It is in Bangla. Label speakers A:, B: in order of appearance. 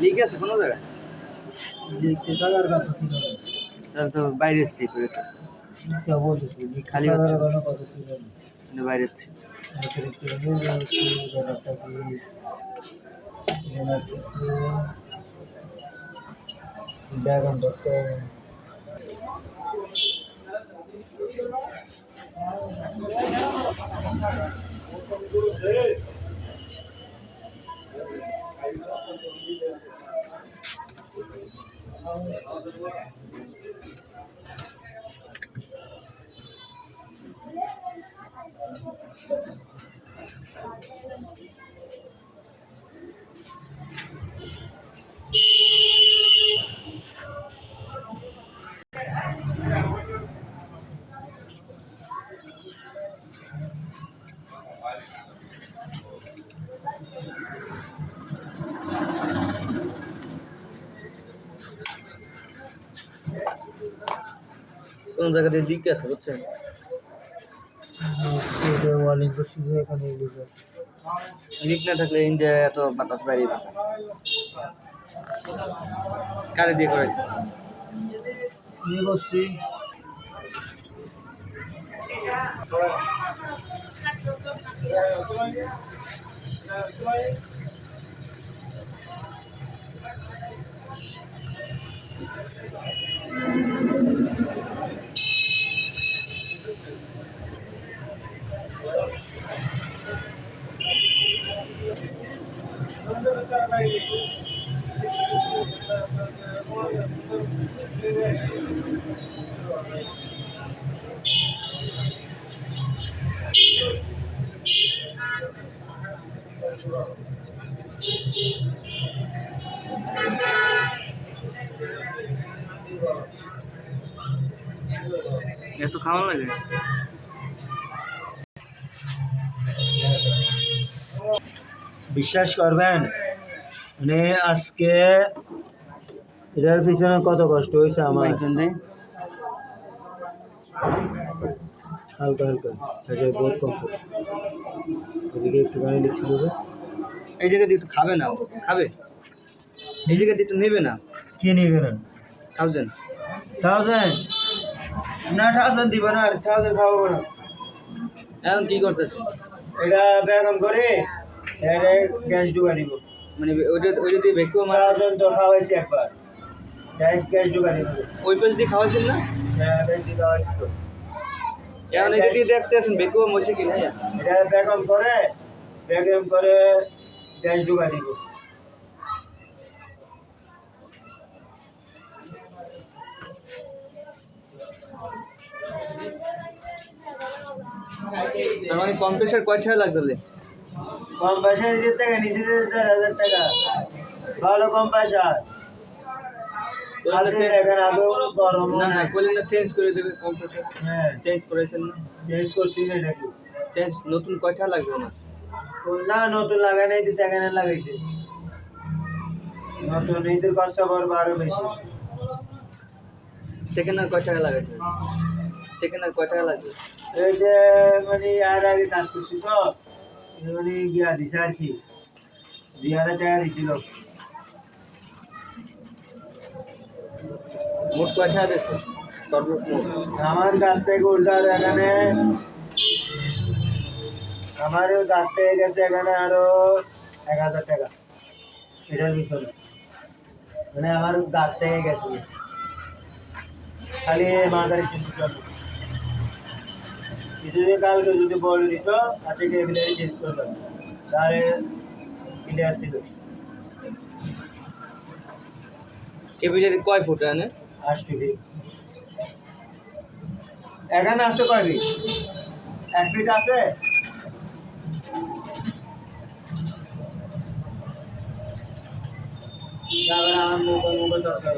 A: লিক আছে কোনো জায়গায়?
B: দেখতে টাকার কথা ছিল না।
A: তাহলে তো বাইরে এসছি। খালি হচ্ছে।
B: টাকার কোনো কথা ছিল না।
A: কিন্তু বাইরে এসছি
B: অতিরিক্ত নিয়ে যাচ্ছি, ব্যাপারটা
A: কোন জায়গাতে লিক আছে বুঝছেন?
B: ওয়ালিং করছি যে এখানে লিখে আছে।
A: লিক না থাকলে ইন্ডিয়া এত বাতাস বাইরে কারে দিয়ে করেছে
B: নিয়ে বসছি
A: এত খাওয়া লাগে
B: বিশ্বাস করবেন মানে আজকে এটার পিছনে কত কষ্ট হয়েছে আমার?
A: দেন
B: হালকা হালকা। আচ্ছা বহুত কম। এদিকে একটুখানি লিখছিল যে
A: এই জায়গা দিয়ে তো খাবে না। খাবে? এই জায়গা দিয়ে তো নেবে না?
B: কে নিবে না?
A: থাউজেন্ড।
B: থাউজেন্ড? না থাউজেন্ড দিব না আর থাউজেন্ড খাব না।
A: এখন কি করতেছে?
B: এটা বেগম করে এটা গ্যাস ঢুকা দিব
A: মানে ওইটা ওইটা দিয়ে ভেকুয়াম মারা
B: থাউজেন্ড তো খাওয়াইছি একবার। ডাইরেক্ট গ্যাস ঢুকা দিব
A: ওই পাশ দিয়ে খাওয়াছেন না?
B: হ্যাঁ গ্যাস দিয়ে খাওয়াইছি তো।
A: এখন এটা দিয়ে দেখতে আছেন ভেকুয়াম কি না
B: এটা বেগম করে বেগম করে গ্যাস ঢুকা দিব।
A: তার মানে কম্প্রেসার কয় টাকা লাগছে
B: কম পয়সা নিচে থেকে দেড় হাজার টাকা। ভালো কম পয়সা।
A: চেঞ্জ করে দেবে
B: হ্যাঁ
A: চেঞ্জ করেছেন না?
B: চেঞ্জ করছি না
A: চেঞ্জ নতুন কয় টাকা লাগবে না?
B: না নতুন লাগাই নাই দিছে এখানে লাগাইছে। নতুন ঈদের কষ্ট করব আরও বেশি।
A: সেকেন্ড আর কয় টাকা লাগাইছে? সেকেন্ড আর কয় টাকা লাগবে?
B: এই যে মানে আর আগে কাজ করছি তো। মানে গিয়া দিছে আর কি? দুই হাজার টাকা দিছিল
A: মোট দিয়েছে সর্বোচ্চ
B: আমার কাছ থেকে উল্টা এখানে আমার কাছ থেকে গেছে এখানে আরও এক হাজার টাকা। এটার পিছনে মানে আমার গাছ থেকে গেছে খালি মাদারি চিন্তা যদি কালকে যদি বলে দিত আজকে এগুলো চেঞ্জ করলাম তাহলে ক্লিয়ার ছিল।
A: কেবিলের কয় ফুট
B: আষ্ট ফিট এখানে আছে কয় ফিট এক ফিট আছে? তারপরে আমার মুখ মুখ দরকার